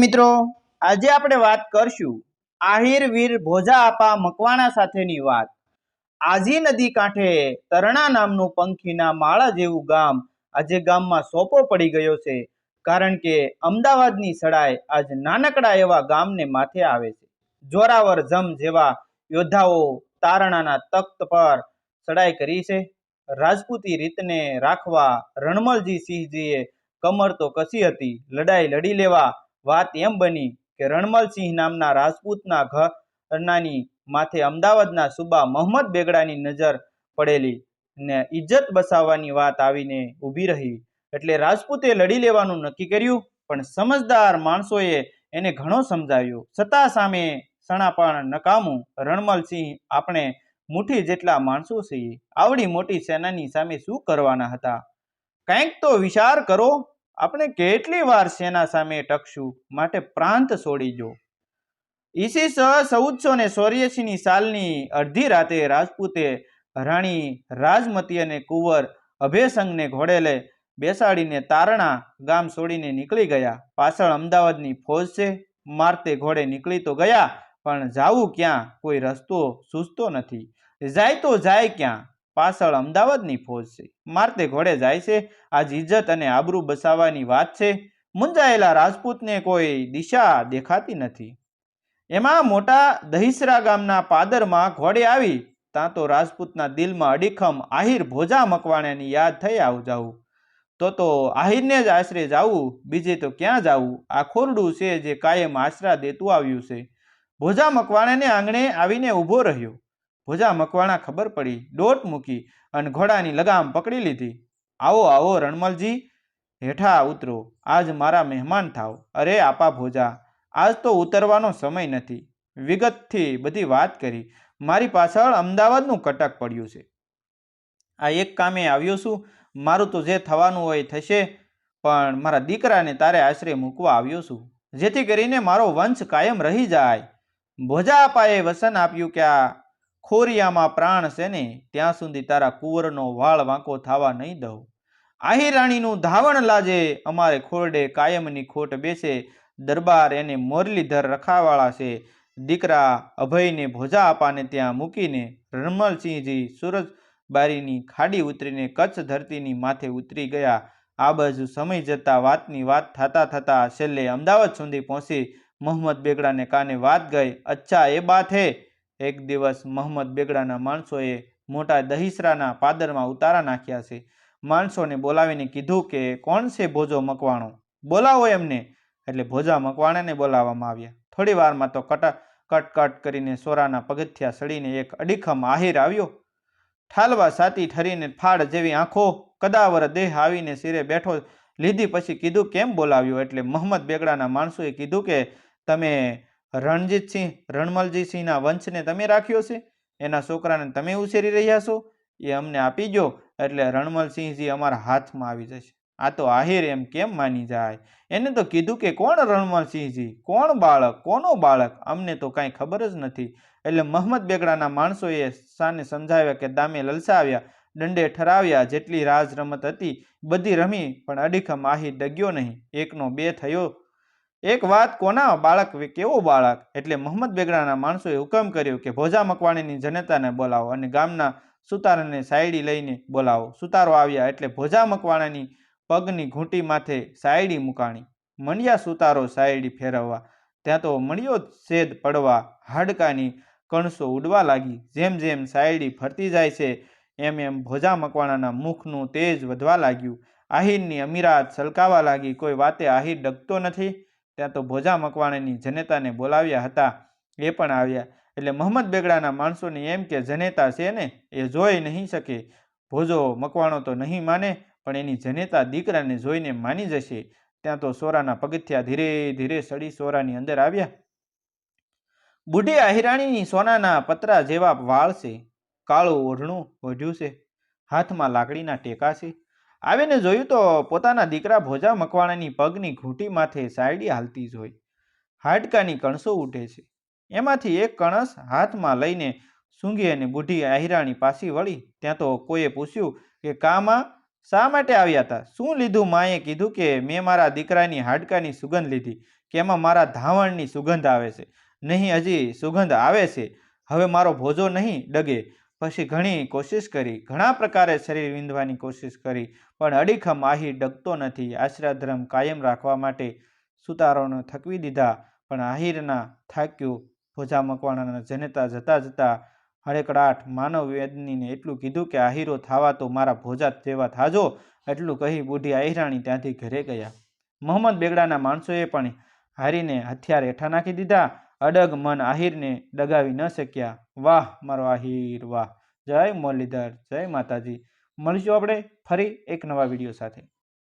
મિત્રો, આજે આપણે વાત કરશું આહિર વીર ભોજા આપા મકવાણા સાથેની વાત. આજી નદી કાંઠે તરણા નામનું પંખીના માળા જેવું ગામ આજે ગામમાં સોપો પડી ગયો છે, કારણ કે અમદાવાદની સડાઈ આજ નાનકડા એવા ગામને માથે આવે છે. જોરાવર જમ જેવા યોદ્ધાઓ તારણાના તખ્ત પર સડાઈ કરી છે. રાજપૂતી રીતને રાખવા રણમલજી સિંહજીએ કમર તો કસી હતી, લડાઈ લડી લેવા વાત એમ બની કે રણમલસિંહ નામના રાજપૂતના ઘરનાની માથે અમદાવાદના સુબા મોહમ્મદ બેગડાની નજર પડેલી ને ઇજ્જત બસાવવાની વાત આવીને ઊભી રહી. એટલે રાજપૂતે લડી લેવાનું નક્કી કર્યું, પણ સમજદાર માણસોએ એને ઘણો સમજાવ્યો. સત્તા સામે સણા પણ નકામું રણમલસિંહ આપણે મુઠ્ઠી જેટલા માણસો છીએ. આવડી મોટી સેનાની સામે શું કરવાના હતા? કંઈક તો વિચાર કરો આપણે કેટલી વાર સેના સામે ટકશું માટે પ્રાંત છોડી જો ઈસી ચૌદસો ને ચોર્યાસીની સાલની અડધી રાતે રાજપૂતે રાણી રાજમતી અને કુંવર અભયસંગને ઘોડે લઈ બેસાડીને તારણા ગામ છોડીને નીકળી ગયા. પાછળ અમદાવાદની ફોજ છે, મારતે ઘોડે નીકળી તો ગયા, પણ જાવું ક્યાં કોઈ રસ્તો સૂઝતો નથી. જાય તો જાય ક્યાં? પાછળ અમદાવાદની ફોજ છે. મારતે ઘોડે જાય છે. આજ ઇજ્જત અને આબરૂ બસાવવાની વાત છે. મુંજાયેલા રાજપૂતને કોઈ દિશા દેખાતી નથી. એમાં મોટા દહીસરા ગામના પાદરમાં ઘોડે આવી ત્યાં તો રાજપૂતના દિલમાં અડીખમ આહિર ભોજા મકવાણાની યાદ થઈ આવું જાવું. તો તો આહિરને જ આશરે જાવું, બીજે તો ક્યાં જાવું? આ ખોરડું છે જે કાયમ આશરા દેતું આવ્યું છે. ભોજા મકવાણાને આંગણે આવીને ઊભો રહ્યો. ભોજા મકવાણા ખબર પડી. દોટ મૂકી અને ઘોડાની લગામ પકડી લીધી. આવો આવો, રણમલજી. હેઠા ઉતરો. આજ મારા મહેમાન થાવ. અરે, આપા ભોજા, આજ તો ઉતરવાનો સમય નથી. વિગતથી બધી વાત કરી. મારી પાછળ અમદાવાદનું કટક પડ્યું છે. આ એક કામે આવ્યો છું. મારું તો જે થવાનું હોય થશે, પણ મારા દીકરાને તારે આશરે મૂકવા આવ્યો છું. જેથી કરીને મારો વંશ કાયમ રહી જાય. ભોજા અપાએ વસન આપ્યું કે આ ખોરિયામાં પ્રાણ છે ને, ત્યાં સુધી તારા કુંવરનો વાળ વાંકો થવા નહીં દઉં. આહી રાણીનું ધાવણ લાજે અમારે ખોરડે કાયમની ખોટ બેસે, દરબાર એને મોરલીધર રખાવાળા છે. દીકરા અભયને ભોજા આપાને ત્યાં મૂકીને રણમલસિંહજી સુરજ બારીની ખાડી ઉતરીને કચ્છ ધરતીની માથે ઉતરી ગયા. આ બાજુ સમય જતા વાતની વાત થતા થતા છેલ્લે અમદાવાદ સુધી પહોંચી. મોહમ્મદ બેગડાને કાને વાત ગઈ, અચ્છા, એ બાત હે? એક દિવસ મોહમ્મદ બેગડાના માણસોએ મોટા દહીસરાના પાદરમાં ઉતારા નાખ્યા છે. માણસોને બોલાવીને કીધું કે, કોણ છે ભોજો મકવાણો? બોલાવો એમને. એટલે ભોજા મકવાણાને બોલાવવામાં આવ્યા. થોડી વારમાં તો કટા કટ કટ કરીને સોરાના પગથિયા સડીને એક અડીખમ આહિર આવ્યો. ઠાલવા સાતી ઠરીને ફાડ જેવી આંખો, કદાવર દેહ આવીને સિરે બેઠો લીધી પછી કીધું, કેમ બોલાવ્યો? એટલે મોહમ્મદ બેગડાના માણસોએ કીધું કે, તમે રણજીતસિંહ રણમલજીસિંહના વંશને તમે રાખ્યો છે? એના છોકરાને તમે ઉછેરી રહ્યા છો? એ અમને આપી દો એટલે રણમલસિંહજી અમારા હાથમાં આવી જશે. આ તો આહિર એમ કેમ માની જાય? એને તો કીધું કે કોણ રણમલસિંહજી? કોણ બાળક? કોનો બાળક? અમને તો કાંઈ ખબર જ નથી. એટલે મહમદ બેગડાના માણસોએ સાને સમજાવ્યા કે દામે લલસાવ્યા, દંડે ઠરાવ્યા, જેટલી રાજ રમત હતી, બધી રમી, પણ અડીખમ આહિર ડગ્યો નહીં. એકનો બે થયો એક વાત કોના બાળક કેવો બાળક? એટલે મોહમ્મદ બેગડાના માણસોએ હુકમ કર્યો કે ભોજા મકવાણીની જનતાને બોલાવો અને ગામના સુતારને સાયડી લઈને બોલાવો. સુતારો આવ્યા એટલે ભોજા મકવાણાની પગની ઘૂંટી માથે સાયડી મુકાણી. મણિયા સુતારો સાયડી ફેરવવા. ત્યાં તો મણિયો છેદ પડવા હાડકાની કણસો ઉડવા લાગી. જેમ જેમ સાયડી ફરતી જાય છે, એમ એમ ભોજા મકવાણાના મુખનું તેજ વધવા લાગ્યું. આહિરની અમીરાત સલકાવા લાગી. કોઈ વાતે આહિર ડગતો નથી. ત્યાં તો ભોજા મકવાણાની જનેતાને બોલાવ્યા હતા. એ પણ આવ્યા. એટલે મોહમ્મદ બેગડાના માણસોને એમ કે, જનેતા છે ને, એ જોઈ નહીં શકે. ભોજો મકવાણો તો નહીં માને, પણ એની જનેતા દીકરાને જોઈને માની જશે. ત્યાં તો સોરાના પગથિયા ધીરે ધીરે સડી સોરાની અંદર આવ્યા. બુઢી આહિરાણીની સોનાના પતરા જેવા વાળ છે. કાળું ઓઢણું ઓઢ્યું છે. હાથમાં લાકડીના ટેકા છે. આવીને જોયું તો પોતાના દીકરા ભોજા મકવાણાની પગની ઘૂંટી માથે સાયડી હાલતી જોઈ હાડકાની કણસો ઉઠે છે. એમાંથી એક કણસ હાથમાં લઈને સૂંઘી અને બુઢી આહિરાણી પાછી વળી ત્યાં તો કોઈએ પૂછ્યું કે, કામાં, શા માટે આવ્યા હતા શું લીધું? માએ કીધું કે, મેં મારા દીકરાની હાડકાની સુગંધ લીધી, કે એમાં મારા ધાવણની સુગંધ આવે છે. નહીં, હજી સુગંધ આવે છે. હવે મારો ભોજો નહીં ડગે. પછી ઘણી કોશિશ કરી, ઘણા પ્રકારે શરીર વિંધવાની કોશિશ કરી, પણ અડીખમ આહીર ડગતો નથી. આશ્રયધર્મ કાયમ રાખવા માટે સુતારોને થકવી દીધા, પણ આહિરના થાક્યું, ભોજા મકવાણાના જનેતા જતા જતા હળેકડાટ માનવ વેદનીને એટલું કીધું કે, આહીરો થાવા તો મારા ભોજા જેવા થાજો, એટલું કહી બુઢી આહિરાણી ત્યાંથી ઘરે ગયા. મોહમ્મદ બેગડાના માણસોએ પણ હારીને હથિયાર હેઠા નાખી દીધા અડગ મન આહિરને ડગાવી ન શક્યા. વાહ, મારો આહિર, વાહ. જય મુરલીધર, જય માતાજી. મળીશું આપણે ફરી એક નવા વીડિયો સાથે.